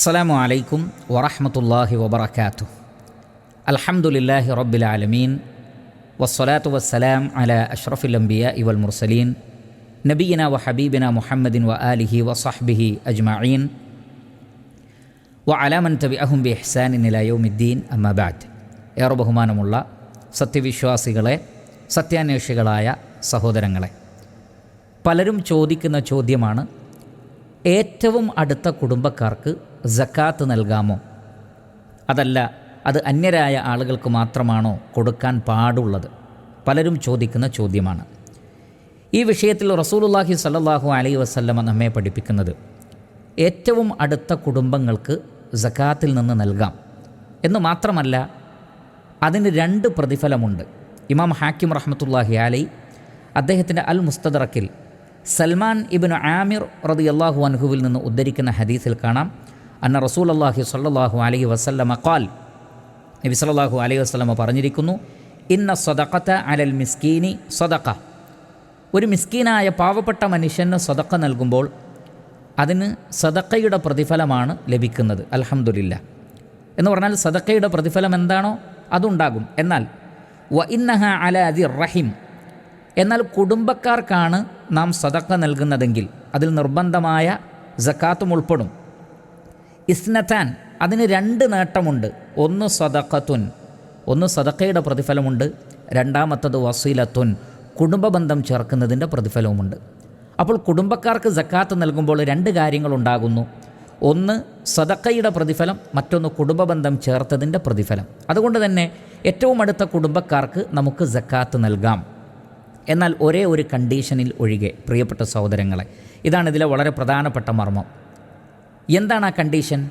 അസ്സലാമു അലൈക്കും വറഹമത്തല്ലാഹി വബർക്കാത്തു അൽഹംദുലില്ലാഹി റബ്ബിൽ ആലമീൻ. വസ്സലാത്തു വസ്സലാം അല അഷ്റഫുൽ അംബിയ ഇവൽ മുർസലീൻ. നബീന വ ഹബീബിന മുഹമ്മദിൻ വ ആലിഹി വസഹ്ബിഹി അജ്മഈൻ. വ അലാമൻ തബി അഹും ബി ഇഹ്സാനിൻ ഇലയോമിദ്ദീൻ അമ്മബാദ് ഏറെ ബഹുമാനമുള്ള സത്യവിശ്വാസികളെ സത്യാന്വേഷികളായ സഹോദരങ്ങളെ പലരും ചോദിക്കുന്ന ചോദ്യമാണ് ഏറ്റവും അടുത്ത കുടുംബക്കാർക്ക് ജക്കാത്ത് നൽകാമോ? അതല്ല അത് അന്യരായ ആളുകൾക്ക് മാത്രമാണോ കൊടുക്കാൻ പാടുള്ളത്? പലരും ചോദിക്കുന്ന ചോദ്യമാണ്. ഈ വിഷയത്തിൽ റസൂലുല്ലാഹി സല്ലാഹു അലൈ വസല്ലമ നമ്മെ പഠിപ്പിക്കുന്നത് ഏറ്റവും അടുത്ത കുടുംബങ്ങൾക്ക് ജക്കാത്തിൽ നിന്ന് നൽകാം. എന്ന് മാത്രമല്ല അതിന് രണ്ട് പ്രതിഫലമുണ്ട്. ഇമാം ഹാക്കിം റഹ്മത്തുല്ലാഹി അലൈ അദ്ദേഹത്തിന്റെ അൽ മുസ്തദറക്കിൽ സൽമാൻ ഇബിൻ ആമിർ റതി അള്ളാഹു അൻഹുവിൽ നിന്ന് ഉദ്ധരിക്കുന്ന ഹദീസിൽ കാണാം. അന്ന റസൂൽ അള്ളാഹി സല്ലാഹു അലൈഹി വസല്ലമ ഖാൽ നബി സല്ലാഹു അലൈഹി വസ്ലമ പറഞ്ഞിരിക്കുന്നു ഇന്ന സ്വതക്കത്ത അലൽ മിസ്കീനി സ്വതക്ക ഒരു മിസ്കീനായ പാവപ്പെട്ട മനുഷ്യന് സ്വതക്ക നൽകുമ്പോൾ അതിന് സദക്കയുടെ പ്രതിഫലമാണ് ലഭിക്കുന്നത് അലഹമുല്ല എന്ന് പറഞ്ഞാൽ സദക്കയുടെ പ്രതിഫലം എന്താണോ അതുണ്ടാകും. എന്നാൽ വ ഇന്നഹ അല അതി റഹിം. എന്നാൽ കുടുംബക്കാർക്കാണ് നാം സദക്ക നൽകുന്നതെങ്കിൽ അതിൽ നിർബന്ധമായ ജക്കാത്തും ഉൾപ്പെടും. ഇസ്നത്താൻ അതിന് രണ്ട് നേട്ടമുണ്ട്. ഒന്ന് സദക്കത്തുൻ ഒന്ന് സദക്കയുടെ പ്രതിഫലമുണ്ട്. രണ്ടാമത്തത് വസീലത്തുൻ കുടുംബബന്ധം ചേർക്കുന്നതിന്റെ പ്രതിഫലവുമുണ്ട്. അപ്പോൾ കുടുംബക്കാർക്ക് ജക്കാത്ത് നൽകുമ്പോൾ രണ്ട് കാര്യങ്ങളുണ്ടാകുന്നു. ഒന്ന് സദക്കയുടെ പ്രതിഫലം മറ്റൊന്ന് കുടുംബബന്ധം ചേർത്തതിന്റെ പ്രതിഫലം. അതുകൊണ്ട് തന്നെ ഏറ്റവും അടുത്ത കുടുംബക്കാർക്ക് നമുക്ക് ജക്കാത്ത് നൽകാം. എന്നാൽ ഒരേ ഒരു കണ്ടീഷനിൽ ഒഴികെ പ്രിയപ്പെട്ട സഹോദരങ്ങളെ ഇതാണ് ഇതിലെ വളരെ പ്രധാനപ്പെട്ട മർമ്മം. എന്താണ് ആ കണ്ടീഷൻ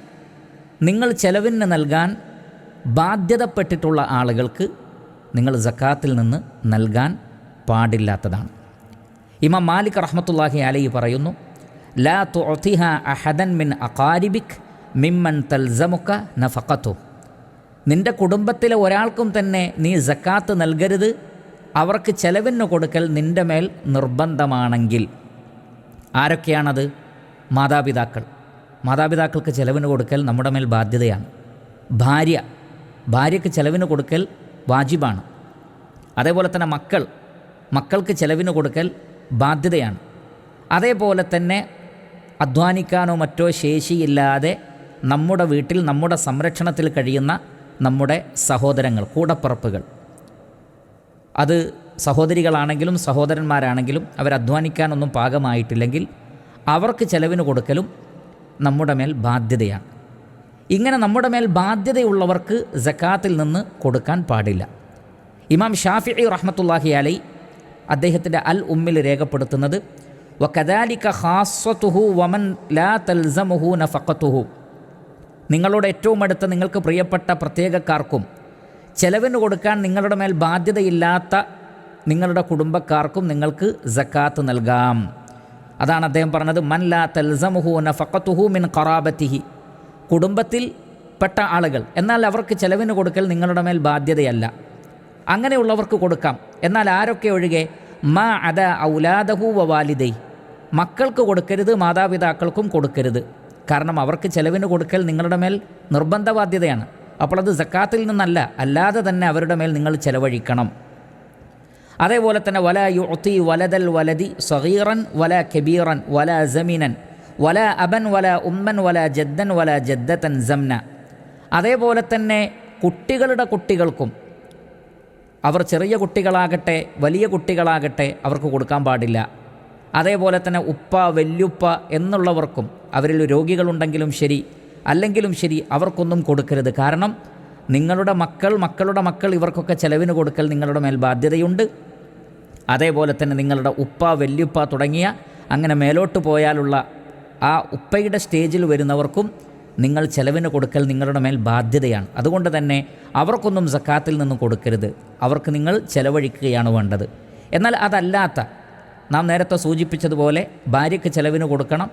നിങ്ങൾ ചെലവിന് നൽകാൻ ബാധ്യതപ്പെട്ടിട്ടുള്ള ആളുകൾക്ക് നിങ്ങൾ ജക്കാത്തിൽ നിന്ന് നൽകാൻ പാടില്ലാത്തതാണ്. ഇമാം മാലിക് റഹ്മത്തുല്ലാഹി അലൈ പറയുന്നു ലാ തുഹ അഹദൻ മിൻ അഖാരിബിക് മിമ്മൻ തൽസമുക്ക നഫഖത്തു. നിന്റെ കുടുംബത്തിലെ ഒരാൾക്കും തന്നെ നീ ജക്കാത്ത് നൽകരുത് അവർക്ക് ചെലവിന് കൊടുക്കൽ നിന്റെ മേൽ നിർബന്ധമാണെങ്കിൽ. ആരൊക്കെയാണത്? മാതാപിതാക്കൾ. മാതാപിതാക്കൾക്ക് ചെലവിന് കൊടുക്കൽ നമ്മുടെ മേൽ ബാധ്യതയാണ്. ഭാര്യ ഭാര്യയ്ക്ക് ചെലവിന് കൊടുക്കൽ വാജിബാണ്. അതേപോലെ തന്നെ മക്കൾ മക്കൾക്ക് ചെലവിന് കൊടുക്കൽ ബാധ്യതയാണ്. അതേപോലെ തന്നെ അധ്വാനിക്കാനോ മറ്റോ ശേഷിയില്ലാതെ നമ്മുടെ വീട്ടിൽ നമ്മുടെ സംരക്ഷണത്തിൽ കഴിയുന്ന നമ്മുടെ സഹോദരങ്ങൾ കൂടപ്പറപ്പുകൾ. അത് സഹോദരികളാണെങ്കിലും സഹോദരന്മാരാണെങ്കിലും അവർ അധ്വാനിക്കാനൊന്നും പാകമായിട്ടില്ലെങ്കിൽ അവർക്ക് ചെലവിന് കൊടുക്കലും നമ്മുടെ മേൽ ബാധ്യതയാണ്. ഇങ്ങനെ നമ്മുടെ മേൽ ബാധ്യതയുള്ളവർക്ക് ജക്കാത്തിൽ നിന്ന് കൊടുക്കാൻ പാടില്ല. ഇമാം ഷാഫി റഹ്മത്തുല്ലാഹി അലൈ അദ്ദേഹത്തിന്റെ അൽ ഉമ്മിൽ രേഖപ്പെടുത്തുന്നത് വ കദാലിക ഹാസ്വത്തുഹു വമൻ ലാ തൽസമുഹു നഫക്കത്തുഹു നിങ്ങളുടെ ഏറ്റവും അടുത്ത നിങ്ങൾക്ക് പ്രിയപ്പെട്ട പ്രത്യേകക്കാർക്കും ചെലവിന് കൊടുക്കാൻ നിങ്ങളുടെ മേൽ ബാധ്യതയില്ലാത്ത നിങ്ങളുടെ കുടുംബക്കാർക്കും നിങ്ങൾക്ക് ജക്കാത്ത് നൽകാം. അതാണ് അദ്ദേഹം പറഞ്ഞത് മൻ ലാ തൽസമുഹു നഫക്കത്തുഹു മിൻ ഖറാബത്തിഹി. കുടുംബത്തിൽ പെട്ട ആളുകൾ എന്നാൽ അവർക്ക് ചെലവിന് കൊടുക്കൽ നിങ്ങളുടെ മേൽ ബാധ്യതയല്ല. അങ്ങനെയുള്ളവർക്ക് കൊടുക്കാം. എന്നാൽ ആരൊക്കെ ഒഴികെ മാ അദ ഔലാദഹു വവാലിദൈ മക്കൾക്ക് കൊടുക്കരുത് മാതാപിതാക്കൾക്കും കൊടുക്കരുത്. കാരണം അവർക്ക് ചെലവിന് കൊടുക്കൽ നിങ്ങളുടെ മേൽ നിർബന്ധ ബാധ്യതയാണ് അപ്പോൾ അത് സക്കാത്തിൽ നിന്നല്ല അല്ലാതെ തന്നെ അവരുടെ മേൽ നിങ്ങൾ ചെലവഴിക്കണം. അതേപോലെ തന്നെ വല യുത്തി വലദൽ വലതി സഹീറൻ വല കബീറൻ വല ജമീനൻ വല അബൻ വല ഉമ്മൻ വല ജദ്ദൻ വല ജദ്ദത്തൻ ജംന അതേപോലെ തന്നെ കുട്ടികളുടെ കുട്ടികൾക്കും അവർ ചെറിയ കുട്ടികളാകട്ടെ വലിയ കുട്ടികളാകട്ടെ അവർക്ക് കൊടുക്കാൻ പാടില്ല. അതേപോലെ തന്നെ ഉപ്പ വല്യുപ്പ എന്നുള്ളവർക്കും അവരിൽ രോഗികളുണ്ടെങ്കിലും ശരി അല്ലെങ്കിലും ശരി അവർക്കൊന്നും കൊടുക്കരുത്. കാരണം നിങ്ങളുടെ മക്കൾ മക്കളുടെ മക്കൾ ഇവർക്കൊക്കെ ചെലവിന് കൊടുക്കൽ നിങ്ങളുടെ മേൽ ബാധ്യതയുണ്ട്. അതേപോലെ തന്നെ നിങ്ങളുടെ ഉപ്പ വല്യുപ്പ തുടങ്ങിയ അങ്ങനെ മേലോട്ട് പോയാലുള്ള ആ ഉപ്പയുടെ സ്റ്റേജിൽ വരുന്നവർക്കും നിങ്ങൾ ചെലവിന് കൊടുക്കൽ നിങ്ങളുടെ മേൽ ബാധ്യതയാണ്. അതുകൊണ്ട് തന്നെ അവർക്കൊന്നും സക്കാത്തിൽ നിന്ന് കൊടുക്കരുത്. അവർക്ക് നിങ്ങൾ ചെലവഴിക്കുകയാണ് വേണ്ടത്. എന്നാൽ അതല്ലാത്ത നാം നേരത്തെ സൂചിപ്പിച്ചതുപോലെ ഭാര്യയ്ക്ക് ചെലവിന് കൊടുക്കണം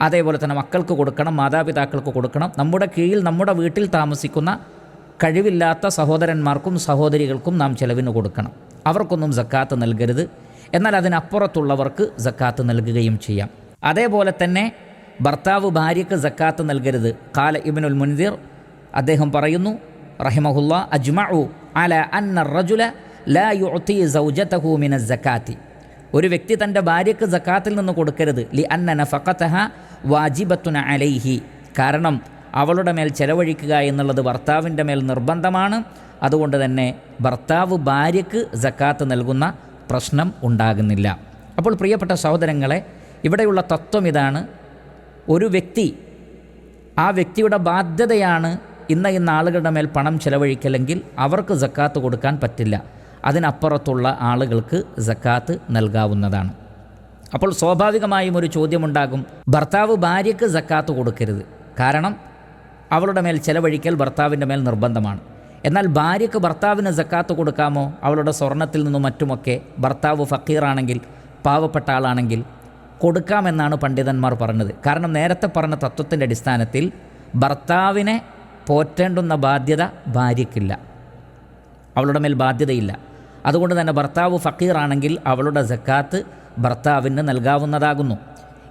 അതേപോലെ തന്നെ മക്കൾക്ക് കൊടുക്കണം മാതാപിതാക്കൾക്ക് കൊടുക്കണം. നമ്മുടെ കീഴിൽ നമ്മുടെ വീട്ടിൽ താമസിക്കുന്ന കഴിവില്ലാത്ത സഹോദരന്മാർക്കും സഹോദരികൾക്കും നാം ചെലവിന് കൊടുക്കണം. അവർക്കൊന്നും സക്കാത്ത് നൽകരുത്. എന്നാൽ അതിനപ്പുറത്തുള്ളവർക്ക് സക്കാത്ത് നൽകുകയും ചെയ്യാം. അതേപോലെ തന്നെ ഭർത്താവ് ഭാര്യയ്ക്ക് സക്കാത്ത് നൽകരുത്. കാല ഇബിനുൽ മുൻദിർ അദ്ദേഹം പറയുന്നു റഹിമഹുല്ല അജ്മഉ അല അന്ന റജുല ലാ സൗജതഹു സക്കാത്തി. ഒരു വ്യക്തി തന്റെ ഭാര്യയ്ക്ക് സക്കാത്തിൽ നിന്ന് കൊടുക്കരുത്. ലി അന്ന നഫഖതഹ വാജിബത്തുന അലൈഹി. കാരണം അവളുടെ മേൽ ചെലവഴിക്കുക എന്നുള്ളത് ഭർത്താവിന്റെ മേൽ നിർബന്ധമാണ്. അതുകൊണ്ട് തന്നെ ഭർത്താവ് ഭാര്യയ്ക്ക് ജക്കാത്ത് നൽകുന്ന പ്രശ്നം ഉണ്ടാകുന്നില്ല. അപ്പോൾ പ്രിയപ്പെട്ട സഹോദരങ്ങളെ ഇവിടെയുള്ള തത്വം ഇതാണ്. ഒരു വ്യക്തി ആ വ്യക്തിയുടെ ബാധ്യതയാണ് ഇന്ന ഇന്ന ആളുകളുടെ മേൽ പണം ചെലവഴിക്കലെങ്കിൽ അവർക്ക് ജക്കാത്ത് കൊടുക്കാൻ പറ്റില്ല. അതിനപ്പുറത്തുള്ള ആളുകൾക്ക് ജക്കാത്ത് നൽകാവുന്നതാണ്. അപ്പോൾ സ്വാഭാവികമായും ഒരു ചോദ്യമുണ്ടാകും. ഭർത്താവ് ഭാര്യയ്ക്ക് ജക്കാത്ത് കൊടുക്കരുത്. കാരണം അവളുടെ മേൽ ചെലവഴിക്കൽ ഭർത്താവിന്റെ മേൽ നിർബന്ധമാണ്. എന്നാൽ ഭാര്യയ്ക്ക് ഭർത്താവിന് സക്കാത്ത് കൊടുക്കാമോ? അവളുടെ സ്വർണത്തിൽ നിന്നും മറ്റുമൊക്കെ ഭർത്താവ് ഫക്കീറാണെങ്കിൽ പാവപ്പെട്ട ആളാണെങ്കിൽ കൊടുക്കാമെന്നാണ് പണ്ഡിതന്മാർ പറഞ്ഞത്. കാരണം നേരത്തെ പറഞ്ഞ തത്വത്തിന്റെ അടിസ്ഥാനത്തിൽ ഭർത്താവിനെ പോറ്റേണ്ടുന്ന ബാധ്യത ഭാര്യയ്ക്കില്ല. അവളുടെ മേൽ ബാധ്യതയില്ല. അതുകൊണ്ട് തന്നെ ഭർത്താവ് ഫക്കീറാണെങ്കിൽ അവളുടെ സക്കാത്ത് ഭർത്താവിന് നൽകാവുന്നതാകുന്നു.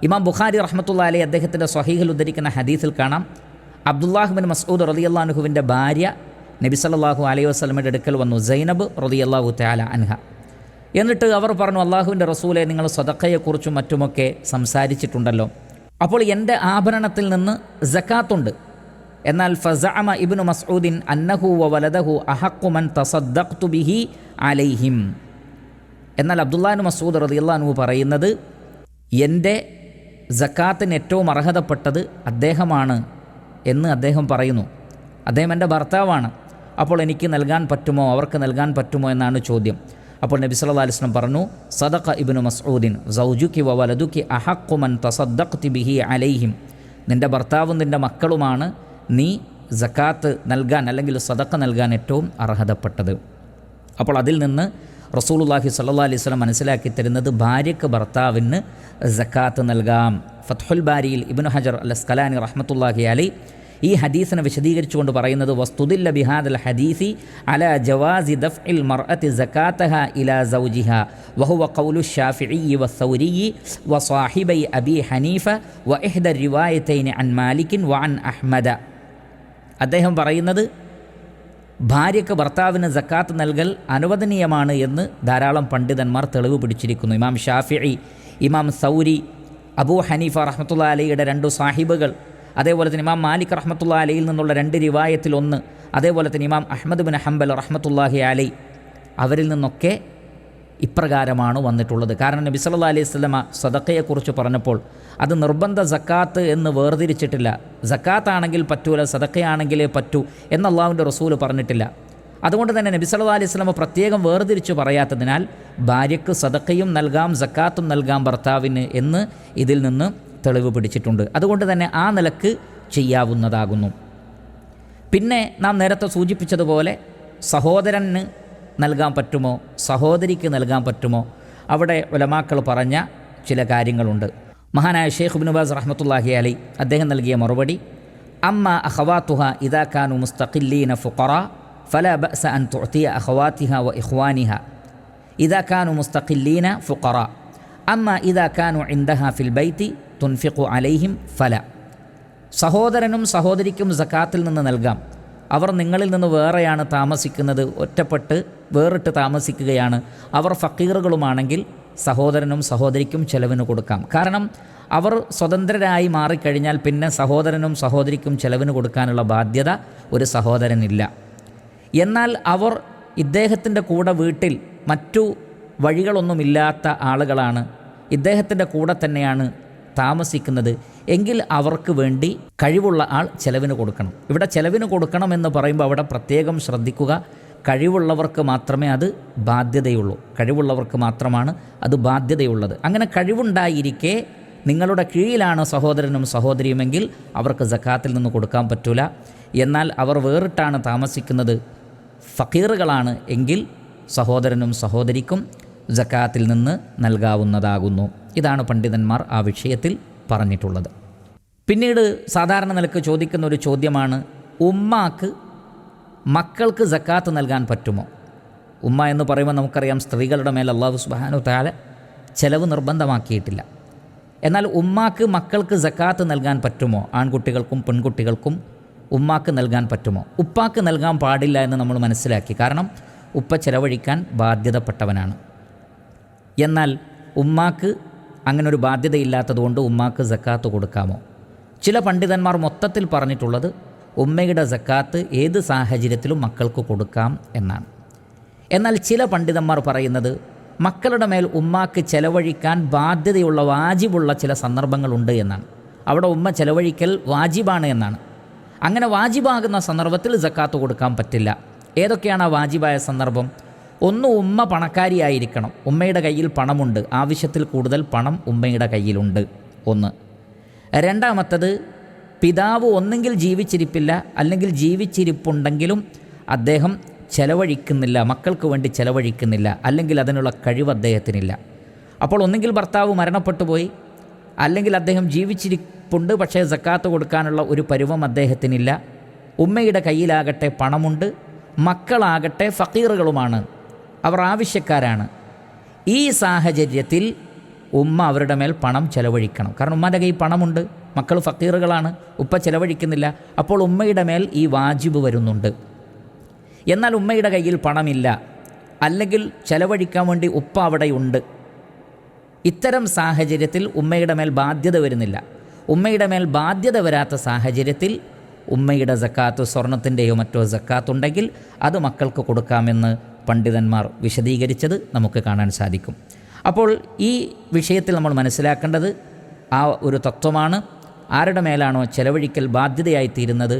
ഇമാം ബുഖാരി റഹ്മത്തുള്ള അലി അദ്ദേഹത്തിന്റെ സ്വഹീഹിൽ ഉദ്ധരിക്കുന്ന ഹദീസിൽ കാണാം അബ്ദുല്ലാഹുബിൻ മസൂദ് റതിയല്ലാഹുവിന്റെ ഭാര്യ നബി സല്ലാഹു അലൈഹി വസ്ലമയുടെ അടുക്കൽ വന്നു സൈനബ് അള്ളാഹു തയാല അൻഹ. എന്നിട്ട് അവർ പറഞ്ഞു അള്ളാഹുവിന്റെ റസൂലെ നിങ്ങൾ സ്വതക്കയെക്കുറിച്ചും മറ്റുമൊക്കെ സംസാരിച്ചിട്ടുണ്ടല്ലോ. അപ്പോൾ എന്റെ ആഭരണത്തിൽ നിന്ന് ജക്കാത്തുണ്ട് എന്നാൽ ഫസഅമ ഇബ്നു മസ്ഊദിൻ അന്നഹു വ വലദഹു അഹക്കുമൻ തസദ്ദഖ്തു ബിഹി അലൈഹിം. എന്നാൽ അബ്ദുല്ലാൻ മസൂദ് റളിയല്ലാഹു പറയുന്നത് എന്റെ ജക്കാത്തിന് ഏറ്റവും അർഹതപ്പെട്ടത് അദ്ദേഹമാണ് എന്ന് അദ്ദേഹം പറയുന്നു. അദ്ദേഹം എന്റെ ഭർത്താവാണ്. അപ്പോൾ എനിക്ക് നൽകാൻ പറ്റുമോ? അവർക്ക് നൽകാൻ പറ്റുമോ എന്നാണ് ചോദ്യം. അപ്പോൾ നബി സല്ലല്ലാഹു അലൈഹി വസല്ലം പറഞ്ഞു സദഖ ഇബ്നു മസ്ഊദിൻ സൗജുക്കി വലതുക്കി അഹക്കുമൻ തസദ്ദഖ്തി ബിഹി അലൈഹിം. നിന്റെ ഭർത്താവും നിന്റെ മക്കളുമാണ് നീ സക്കാത്ത് നൽകാൻ അല്ലെങ്കിൽ സദക്ക നൽകാൻ ഏറ്റവും അർഹതപ്പെട്ടത്. അപ്പോൾ അതിൽ നിന്ന് റസൂലുല്ലാഹി സല്ലാ അലൈഹി സ്വലം മനസ്സിലാക്കി തരുന്നത് ഭാര്യയ്ക്ക് ഭർത്താവിന് സക്കാത്ത് നൽകാം. ഫത്ഹുൽ ബാരിയിൽ ഇബ്നു ഹജർ അൽ സ്കലാനി റഹ്മത്തുല്ലാഹി അലി ഈ ഹദീസിനെ വിശദീകരിച്ചുകൊണ്ട് പറയുന്നത് വസ്തുദില്ല ബിഹാദൽ ഹദീസി അല ജവാസി ദഫ് ഇൽ മർഅത്തി സക്കാത്തഹ ഇല സൗജിഹ. വഹുവ കൗലു ഷാഫിഇ വസൗരി വസാഹിബൈ അബി ഹനീഫ വ ഇഹ്ദ റിവായത്തൈൻ അൻ മാലിക്കിൻ വ അൻ അഹ്മദ. അദ്ദേഹം പറയുന്നത് ഭാര്യയ്ക്ക് ഭർത്താവിന് സക്കാത്ത് നൽകൽ അനുവദനീയമാണ് എന്ന് ധാരാളം പണ്ഡിതന്മാർ തെളിവ് പിടിച്ചിരിക്കുന്നു. ഇമാം ഷാഫിഇ ഇമാം സൗരി അബൂ ഹനീഫ റഹ്മത്തുള്ള അലയുടെ രണ്ടു സാഹിബുകൾ അതേപോലെ തന്നെ ഇമാം മാലിക് റഹ്മത്തുള്ള അലയിൽ നിന്നുള്ള രണ്ട് റിവായത്തിൽ ഒന്ന് അതേപോലെ തന്നെ ഇമാം അഹമ്മദ് ബിൻ ഹംബൽ റഹ്മത്തുല്ലാഹി അലൈ അവരിൽ നിന്നൊക്കെ ഇപ്രകാരമാണ് വന്നിട്ടുള്ളത്. കാരണം നബി സല്ലാ അലൈഹി സ്വലമ സദക്കയെക്കുറിച്ച് പറഞ്ഞപ്പോൾ അത് നിർബന്ധ സക്കാത്ത് എന്ന് വേർതിരിച്ചിട്ടില്ല. സക്കാത്താണെങ്കിൽ പറ്റൂല സദക്കയാണെങ്കിലേ പറ്റൂ എന്ന് അള്ളാഹുവിന്റെ റസൂൽ പറഞ്ഞിട്ടില്ല. അതുകൊണ്ട് തന്നെ നബി സല്ലാ അലൈഹി സ്വലമ പ്രത്യേകം വേർതിരിച്ച് പറയാത്തതിനാൽ ഭാര്യയ്ക്ക് സദക്കയും നൽകാം സക്കാത്തും നൽകാം ഭർത്താവിന് എന്ന് ഇതിൽ നിന്ന് തെളിവ് പിടിച്ചിട്ടുണ്ട്. അതുകൊണ്ട് തന്നെ ആ നിലയ്ക്ക് ചെയ്യാവുന്നതാകുന്നു. പിന്നെ നാം നേരത്തെ സൂചിപ്പിച്ചതുപോലെ സഹോദരന് നൽകാൻ പറ്റുമോ? സഹോദരിക്ക് നൽകാൻ പറ്റുമോ? അവിടെ ഉലമാക്കൾ പറഞ്ഞ ചില കാര്യങ്ങളുണ്ട്. മഹാനായ ഷെയ്ഖ് ബിനുബാസ് റഹ്മത്തുല്ലാഹി അലി അദ്ദേഹം നൽകിയ മറുപടി അമ്മ അഹവാത്തുഹ ഇദാഖാനു മുസ്തഖില്ലീന ഫുഖറ ഫല ബസ അൻ തുഅതിയ അഖവാത്തിഹ വ ഇഖ്വാനിഹ. ഇദാഖാനു മുസ്തഖില്ലീന ഫുഖറ അമ്മ ഇദാഖാനു ഇൻദഹ ഫിൽ ബൈത്തി തുൻഫിഖു അലൈഹിം ഫല. സഹോദരനും സഹോദരിക്കും സക്കാത്തിൽ നിന്ന് നൽകാം. അവർ നിങ്ങളിൽ നിന്ന് വേറെയാണ് താമസിക്കുന്നത് ഒറ്റപ്പെട്ട് വേറിട്ട് താമസിക്കുകയാണ്. അവർ ഫക്കീറുകളുമാണെങ്കിൽ സഹോദരനും സഹോദരിക്കും ചെലവിന് കൊടുക്കാം. കാരണം അവർ സ്വതന്ത്രരായി മാറിക്കഴിഞ്ഞാൽ പിന്നെ സഹോദരനും സഹോദരിക്കും ചെലവിന് കൊടുക്കാനുള്ള ബാധ്യത ഒരു സഹോദരനില്ല. എന്നാൽ അവർ ഇദ്ദേഹത്തിന്റെ കൂടെ വീട്ടിൽ മറ്റു വഴികളൊന്നുമില്ലാത്ത ആളുകളാണ്. ഇദ്ദേഹത്തിന്റെ കൂടെ തന്നെയാണ് താമസിക്കുന്നത് എങ്കിൽ അവർക്ക് വേണ്ടി കഴിവുള്ള ആൾ ചെലവിന് കൊടുക്കണം. ഇവിടെ ചെലവിന് കൊടുക്കണം എന്ന് പറയുമ്പോൾ അവിടെ പ്രത്യേകം ശ്രദ്ധിക്കുക. കഴിവുള്ളവർക്ക് മാത്രമേ അത് ബാധ്യതയുള്ളൂ. കഴിവുള്ളവർക്ക് മാത്രമാണ് അത് ബാധ്യതയുള്ളത്. അങ്ങനെ കഴിവുണ്ടായിരിക്കെ നിങ്ങളുടെ കീഴിലാണ് സഹോദരനും സഹോദരിയുമെങ്കിൽ അവർക്ക് ജക്കാത്തിൽ നിന്ന് കൊടുക്കാൻ പറ്റൂല. എന്നാൽ അവർ വേറിട്ടാണ് താമസിക്കുന്നത് ഫക്കീറുകളാണ് എങ്കിൽ സഹോദരനും സഹോദരിക്കും ജക്കാത്തിൽ നിന്ന് നൽകാവുന്നതാകുന്നു. ഇതാണ് പണ്ഡിതന്മാർ ആ വിഷയത്തിൽ പറഞ്ഞിട്ടുള്ളത്. പിന്നീട് സാധാരണ നിലയ്ക്ക് ചോദിക്കുന്ന ഒരു ചോദ്യമാണ് ഉമ്മാക്ക് മക്കൾക്ക് ജക്കാത്ത് നൽകാൻ പറ്റുമോ? ഉമ്മ എന്ന് പറയുമ്പോൾ നമുക്കറിയാം സ്ത്രീകളുടെ മേൽ അള്ളാഹു സുബാനു താല ചെലവ് നിർബന്ധമാക്കിയിട്ടില്ല. എന്നാൽ ഉമ്മാക്ക് മക്കൾക്ക് ജക്കാത്ത് നൽകാൻ പറ്റുമോ? ആൺകുട്ടികൾക്കും പെൺകുട്ടികൾക്കും ഉമ്മാക്ക് നൽകാൻ പറ്റുമോ? ഉപ്പാക്ക് നൽകാൻ പാടില്ല എന്ന് നമ്മൾ മനസ്സിലാക്കി. കാരണം ഉപ്പ ചെലവഴിക്കാൻ ബാധ്യതപ്പെട്ടവനാണ്. എന്നാൽ ഉമ്മാക്ക് അങ്ങനെ ഒരു ബാധ്യതയില്ലാത്തതുകൊണ്ട് ഉമ്മാക്ക് സക്കാത്ത് കൊടുക്കാമോ? ചില പണ്ഡിതന്മാർ മൊത്തത്തിൽ പറഞ്ഞിട്ടുള്ളത് ഉമ്മയുടെ സക്കാത്ത് ഏത് സാഹചര്യത്തിലും മക്കൾക്ക് കൊടുക്കാം എന്നാണ്. എന്നാൽ ചില പണ്ഡിതന്മാർ പറയുന്നത് മക്കളുടെ മേൽ ഉമ്മാക്ക് ചെലവഴിക്കാൻ ബാധ്യതയുള്ള വാജിബുള്ള ചില സന്ദർഭങ്ങളുണ്ട് എന്നാണ്. അവിടെ ഉമ്മ ചെലവഴിക്കൽ വാജിബാണ് എന്നാണ്. അങ്ങനെ വാജിബാകുന്ന സന്ദർഭത്തിൽ സക്കാത്ത് കൊടുക്കാൻ പറ്റില്ല. ഏതൊക്കെയാണ് ആ വാജിബായ സന്ദർഭം? ഒന്ന് ഉമ്മ പണക്കാരിയായിരിക്കണം. ഉമ്മയുടെ കയ്യിൽ പണമുണ്ട്. ആവശ്യത്തിൽ കൂടുതൽ പണം ഉമ്മയുടെ കയ്യിലുണ്ട്. ഒന്ന്. രണ്ടാമത്തത് പിതാവ് ഒന്നെങ്കിൽ ജീവിച്ചിരിപ്പില്ല അല്ലെങ്കിൽ ജീവിച്ചിരിപ്പുണ്ടെങ്കിലും അദ്ദേഹം ചെലവഴിക്കുന്നില്ല മക്കൾക്ക് വേണ്ടി ചെലവഴിക്കുന്നില്ല അല്ലെങ്കിൽ അതിനുള്ള കഴിവ് അദ്ദേഹത്തിനില്ല. അപ്പോൾ ഒന്നെങ്കിൽ ഭർത്താവ് മരണപ്പെട്ടു പോയി അല്ലെങ്കിൽ അദ്ദേഹം ജീവിച്ചിരിപ്പുണ്ട് പക്ഷേ സക്കാത്ത് കൊടുക്കാനുള്ള ഒരു പരുവം അദ്ദേഹത്തിനില്ല. ഉമ്മയുടെ കയ്യിലാകട്ടെ പണമുണ്ട് മക്കളാകട്ടെ ഫക്കീറുകളുമാണ്. അവർ ആവശ്യക്കാരാണ്. ഈ സാഹചര്യത്തിൽ ഉമ്മ അവരുടെ മേൽ പണം ചെലവഴിക്കണം. കാരണം ഉമ്മാന്റെ കയ്യിൽ പണമുണ്ട്. മക്കൾ ഫക്കീറുകളാണ്. ഉപ്പ ചെലവഴിക്കുന്നില്ല. അപ്പോൾ ഉമ്മയുടെ മേൽ ഈ വാജിബ് വരുന്നുണ്ട്. എന്നാൽ ഉമ്മയുടെ കയ്യിൽ പണമില്ല. അല്ലെങ്കിൽ ചെലവഴിക്കാൻ വേണ്ടി ഉപ്പ അവിടെയുണ്ട്. ഇത്തരം സാഹചര്യത്തിൽ ഉമ്മയുടെ മേൽ ബാധ്യത വരുന്നില്ല. ഉമ്മയുടെ മേൽ ബാധ്യത വരാത്ത സാഹചര്യത്തിൽ ഉമ്മയുടെ സക്കാത്ത് സ്വർണത്തിന്റെയോ മറ്റോ സക്കാത്ത് ഉണ്ടെങ്കിൽ അത് മക്കൾക്ക് കൊടുക്കാമെന്ന് പണ്ഡിതന്മാർ വിശദീകരിച്ചത് നമുക്ക് കാണാൻ സാധിക്കും. അപ്പോൾ ഈ വിഷയത്തിൽ നമ്മൾ മനസ്സിലാക്കേണ്ടത് ആ ഒരു തത്വമാണ്. ആരുടെ മേലാണോ ചെലവഴിക്കൽ ബാധ്യതയായി തീരുന്നത്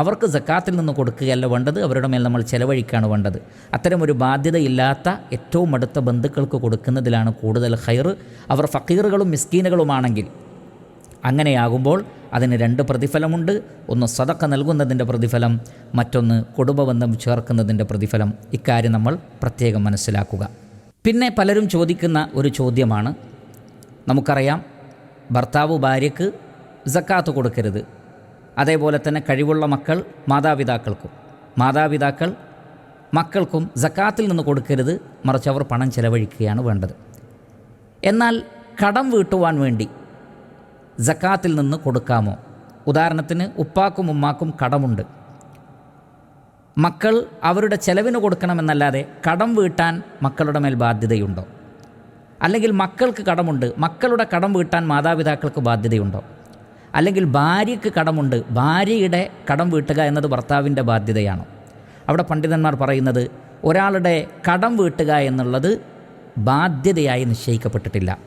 അവർക്ക് സക്കാത്തിൽ നിന്ന് കൊടുക്കുകയല്ല വേണ്ടത് അവരുടെ മേൽ നമ്മൾ ചെലവഴിക്കുകയാണ് വേണ്ടത്. അത്തരം ഒരു ബാധ്യതയില്ലാത്ത ഏറ്റവും അടുത്ത ബന്ധുക്കൾക്ക് കൊടുക്കുന്നതിലാണ് കൂടുതൽ ഹൈർ അവർ ഫക്കീറുകളും മിസ്കീനുകളുമാണെങ്കിൽ അങ്ങനെയാകുമ്പോൾ അതിന് രണ്ട് പ്രതിഫലമുണ്ട്. ഒന്ന് സതക്ക നൽകുന്നതിന്റെ പ്രതിഫലം മറ്റൊന്ന് കുടുംബബന്ധം ചേർക്കുന്നതിന്റെ പ്രതിഫലം. ഇക്കാര്യം നമ്മൾ പ്രത്യേകം മനസ്സിലാക്കുക. പിന്നെ പലരും ചോദിക്കുന്ന ഒരു ചോദ്യമാണ്. നമുക്കറിയാം ഭർത്താവ് ഭാര്യയ്ക്ക് സക്കാത്ത് കൊടുക്കരുത്. അതേപോലെ തന്നെ കഴിവുള്ള മക്കൾ മാതാപിതാക്കൾക്കും. മാതാപിതാക്കൾ മക്കൾക്കും സക്കാത്തിൽ നിന്ന് കൊടുക്കരുത്. മറിച്ച് അവർ പണം ചെലവഴിക്കുകയാണ് വേണ്ടത്. എന്നാൽ കടം വീട്ടുവാൻ വേണ്ടി ജക്കാത്തിൽ നിന്ന് കൊടുക്കാമോ? ഉദാഹരണത്തിന് ഉപ്പാക്കും ഉമ്മാക്കും കടമുണ്ട്. മക്കൾ അവരുടെ ചെലവിന് കൊടുക്കണമെന്നല്ലാതെ കടം വീട്ടാൻ മക്കളുടെ മേൽ ബാധ്യതയുണ്ടോ? അല്ലെങ്കിൽ മക്കൾക്ക് കടമുണ്ട് മക്കളുടെ കടം വീട്ടാൻ മാതാപിതാക്കൾക്ക് ബാധ്യതയുണ്ടോ? അല്ലെങ്കിൽ ഭാര്യയ്ക്ക് കടമുണ്ട് ഭാര്യയുടെ കടം വീട്ടുക എന്നത് ഭർത്താവിന്റെ ബാധ്യതയാണോ? അവിടെ പണ്ഡിതന്മാർ പറയുന്നത് ഒരാളുടെ കടം വീട്ടുക എന്നുള്ളത് ബാധ്യതയായി നിശ്ചയിക്കപ്പെട്ടിട്ടില്ല.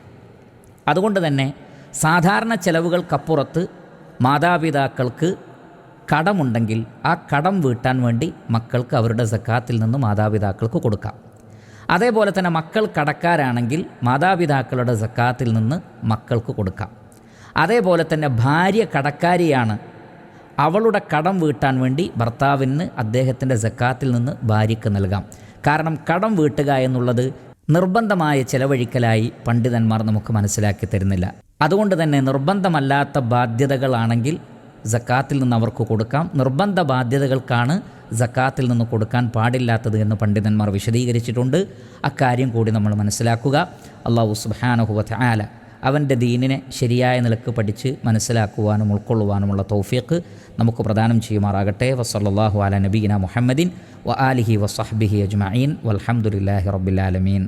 അതുകൊണ്ട് തന്നെ സാധാരണ ചെലവുകൾക്കപ്പുറത്ത് മാതാപിതാക്കൾക്ക് കടമുണ്ടെങ്കിൽ ആ കടം വീട്ടാൻ വേണ്ടി മക്കൾക്ക് അവരുടെ സക്കാത്തിൽ നിന്ന് മാതാപിതാക്കൾക്ക് കൊടുക്കാം. അതേപോലെ തന്നെ മക്കൾ കടക്കാരാണെങ്കിൽ മാതാപിതാക്കളുടെ സക്കാത്തിൽ നിന്ന് മക്കൾക്ക് കൊടുക്കാം. അതേപോലെ തന്നെ ഭാര്യ കടക്കാരിയാണ് അവളുടെ കടം വീട്ടാൻ വേണ്ടി ഭർത്താവിന് അദ്ദേഹത്തിന്റെ സക്കാത്തിൽ നിന്ന് ഭാര്യയ്ക്ക് നൽകാം. കാരണം കടം വീട്ടുക എന്നുള്ളത് നിർബന്ധമായ ചെലവഴിക്കലായി പണ്ഡിതന്മാർ നമുക്ക് മനസ്സിലാക്കി തരുന്നില്ല. അതുകൊണ്ട് തന്നെ നിർബന്ധമല്ലാത്ത ബാധ്യതകളാണെങ്കിൽ ജക്കാത്തിൽ നിന്ന് അവർക്ക് കൊടുക്കാം. നിർബന്ധ ബാധ്യതകൾക്കാണ് ജക്കാത്തിൽ നിന്ന് കൊടുക്കാൻ പാടില്ലാത്തത് എന്ന് പണ്ഡിതന്മാർ വിശദീകരിച്ചിട്ടുണ്ട്. അക്കാര്യം കൂടി നമ്മൾ മനസ്സിലാക്കുക. അള്ളാഹു സുബാനുഹുവത്ത് ആല അവന്റെ ദീനിനെ ശരിയായ നിലയ്ക്ക് പഠിച്ച് മനസ്സിലാക്കുവാനും ഉൾക്കൊള്ളുവാനുമുള്ള തൗഫീഖ് നമുക്ക് പ്രദാനം ചെയ്യുമാറാകട്ടെ. വസല്ലാഹു അല നബീന മുഹമ്മദിൻ വ ആലിഹി വസഹബിഹി അജ്മീൻ വലഹമുല്ലാഹി റബ്ബിലാലമീൻ